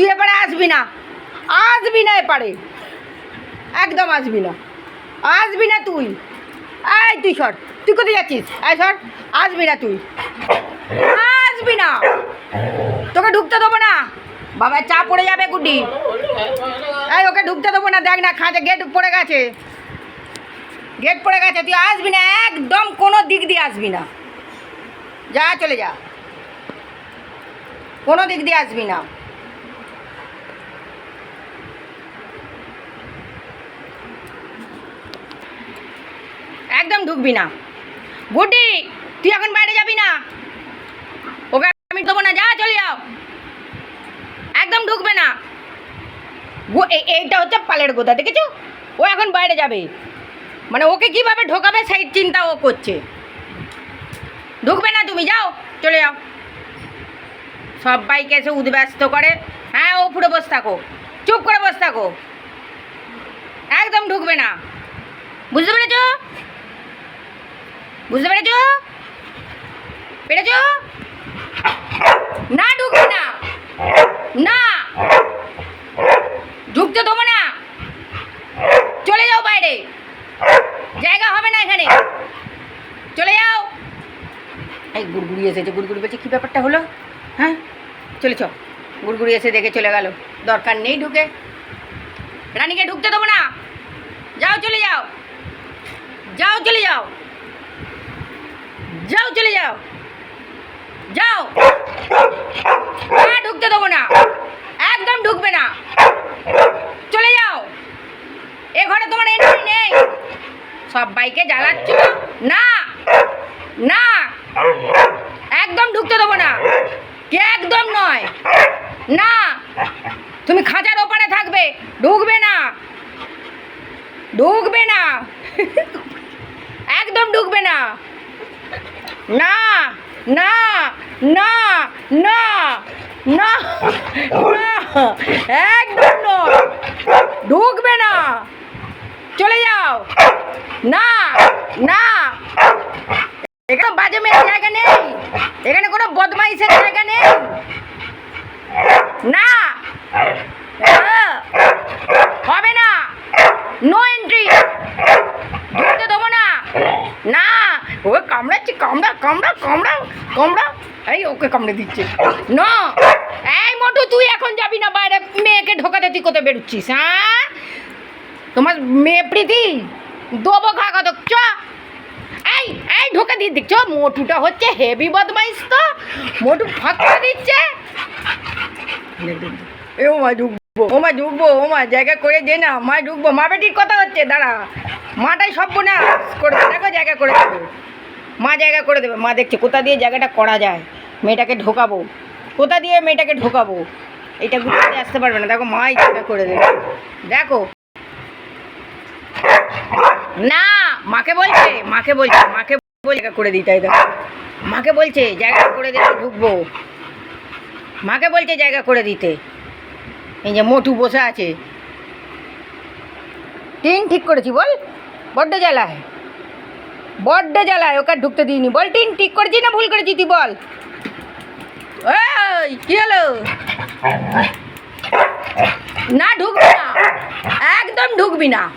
তুই এবারে আসবি না? আসবি না এপারে। একদম আসবি না। আসবি না তুই। এই তুই সর। তুই কোথায় যাচ্ছিস? এই সর। আসবি না তুই। আসবি না। তোকে ঢুকতে দেবো না। বাবা, চা পড়ে যাবে গুড্ডি। এই, ওকে ঢুকতে দেবো না। দেখ না, খাঁচে গেট পড়ে গেছে। গেট পড়ে গেছে। তুই আসবি না। একদম কোনো দিক দিয়ে আসবি না। যা, চলে যা। কোনো দিক দিয়ে আসবি না। একদম ঢুকবি না। গুড্ডি, তুই এখন বাইরে যাবি না? ওকে আমি দেবো না, যা, চলে যাও। একদম ঢুকবে না। এইটা হচ্ছে পালের গোদা, দেখেছ? ও এখন বাইরে যাবে। মানে ওকে কীভাবে ঢোকাবে সেই চিন্তা ও করছে। ঢুকবে না তুমি, যাও, চলে যাও। সবাইকে এসে উদ্ব্যস্ত করে। হ্যাঁ ও পুরো বসে থাকো। চুপ করে বসে থাকো। একদম ঢুকবে না। বুঝতে পেরেছ? বুঝতে পেরেছ? পেরেছ? না, ঢুকবে না। না। ঢুকতে দেবো না। চলে যাও বাইরে। জায়গা হবে না এখানে। চলে যাও। এই গুড়গুড়ি এসেছে, গুড়গুড়ি বলছে, কী ব্যাপারটা হলো? হ্যাঁ? চলে চ। গুড়গুড়ি এসে দেখে চলে গেল। দরকার নেই ঢুকে। রানীকে ঢুকতে দেবো না। যাও, চলে যাও। যাও, চলে যাও। যাও, চলে যাও। যাও। ঢুকতে দেবো না। একদম ঢুকবে না। চলে যাও। এ ঘরে তোমার এন্ট্রি নেই। সবাইকে জ্বালাচ্ছ না। না। একদম ঢুকতে দেবো না। কে একদম নয়। না। তুমি খাঁচার ওপারে থাকবে। ঢুকবে না। ঢুকবে না। একদম ঢুকবে না। না না না না না একদম নয় ঢুকবে না। চলে যাও। না না। এখানে বাজে মেয়ের জায়গা নেই। এখানে কোনো বদমাইশের জায়গা নেই। না হ্যাঁ, হবে না নো এন্ট্রি ঢুকতে দেবো না না ও কামড়াচ্ছে কামড়া কামড়া কামড়া এই ওকে কামড়ে দিচ্ছে। না। এই মোটু, তুই এখন যাবি না বাইরে, মেয়েকে ঢোকাতে, তুই কোথায় বেরোচ্ছিস হ্যাঁ? তোমার মেয়ে প্রীতি, দেবো কাকা তো চ। এই এই, ঢোকা দিয়ে দেখছ? মোটুটা হচ্ছে হেভি বদমাইশ তো। মোটু ফাঁক করে দিচ্ছে। এ ও মা ঢুকবো, ও মা ঢুকবো, ও মা জায়গা করে দে না। মা ঢুকবো, মা বেটির কথা হচ্ছে, দাঁড়া। মাটাই সব না করে দেখো জায়গা করে দেবে। মা জায়গা করে দেবে। মা দেখছে, কোথা দিয়ে জায়গাটা করা যায়? মেয়েটাকে ঢোকাবো। কোথা দিয়ে মেয়েটাকে ঢোকাবো? এটা ঘুরতে আসতে পারবে না। দেখো মাই জায়গা করে দেবে। দেখো। না, মাকে বলছে মাকে বলছে, মাকে জায়গা করে দিতে হয় দেখো। মাকে বলছে, জায়গা করে দিতে ঢুকবো। মাকে বলছে, জায়গা করে দিতে। এই যে মোটু বসে আছে। টিন ঠিক করেছি, বল। বড্ড জ্বালায়। বড্ড জ্বালায়, ওকে ঢুকতে দিইনি। বল, টিন, ঠিক করেছি না ভুল করেছি তুই বল। এই, কি হলো? না, ঢুকবি না। একদম ঢুকবি না।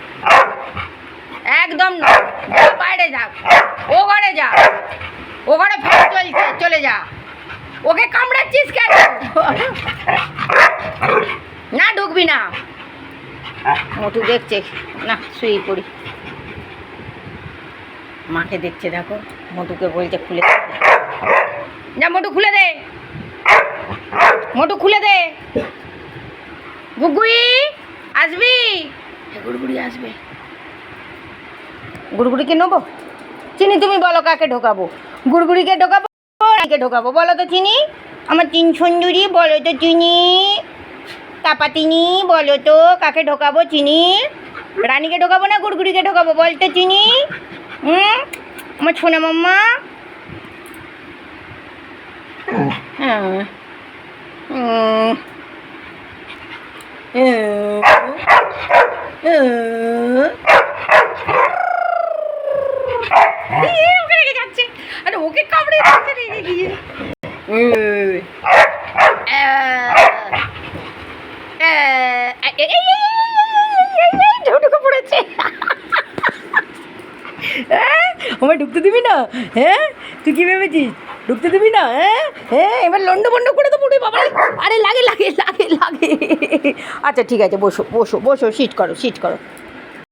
একদম না। বাইরে যা। ও ঘরে যা। ও ঘরে ফের চলছে, চলে যা। ওকে কামড়াচ্ছিস কেন? না, ঢুকবি না। মোটু দেখছে। না, শুয়ে পড়ি। মাকে দেখছে দেখো মোটুকে বলছে, খুলে যা মোটু খুলে দে। মোটু খুলে দে। গুগুই আসবি? গুড়গুড়ি আসবে। গুড়গুড়িকে নেব? চিনি তুমি বলো, কাকে ঢোকাবো? গুড়গুড়িকে ঢোকাবো, কাকে ঢোকাবো? বলো তো চিনি। আমার তিন সুন্দরী, বলো তো চিনি। তাপা চিনি বলো তো কাকে ঢোকাবো? চিনি। রানীকে ঢোকাবো না, গুড়গুড়িকে ঢোকাবো? বলতে চিনি। হুম আমার ছোনা মাম্মা হ্যাঁ এই, ওকে রেখে যাচ্ছে আরে ওকে কামড়ে দিচ্ছে রেখে গিয়ে উম, আমায় ঢুকতে দিবি না? হ্যাঁ? তুই কি ভেবেছিস? ঢুকতে দিবি না? হ্যাঁ? হ্যাঁ? এবার লন্ড বন্ড করে তো পুরো বাবা। আরে, লাগে লাগে লাগে লাগে। আচ্ছা ঠিক আছে, বসো বসো বসো সিট করো সিট করো।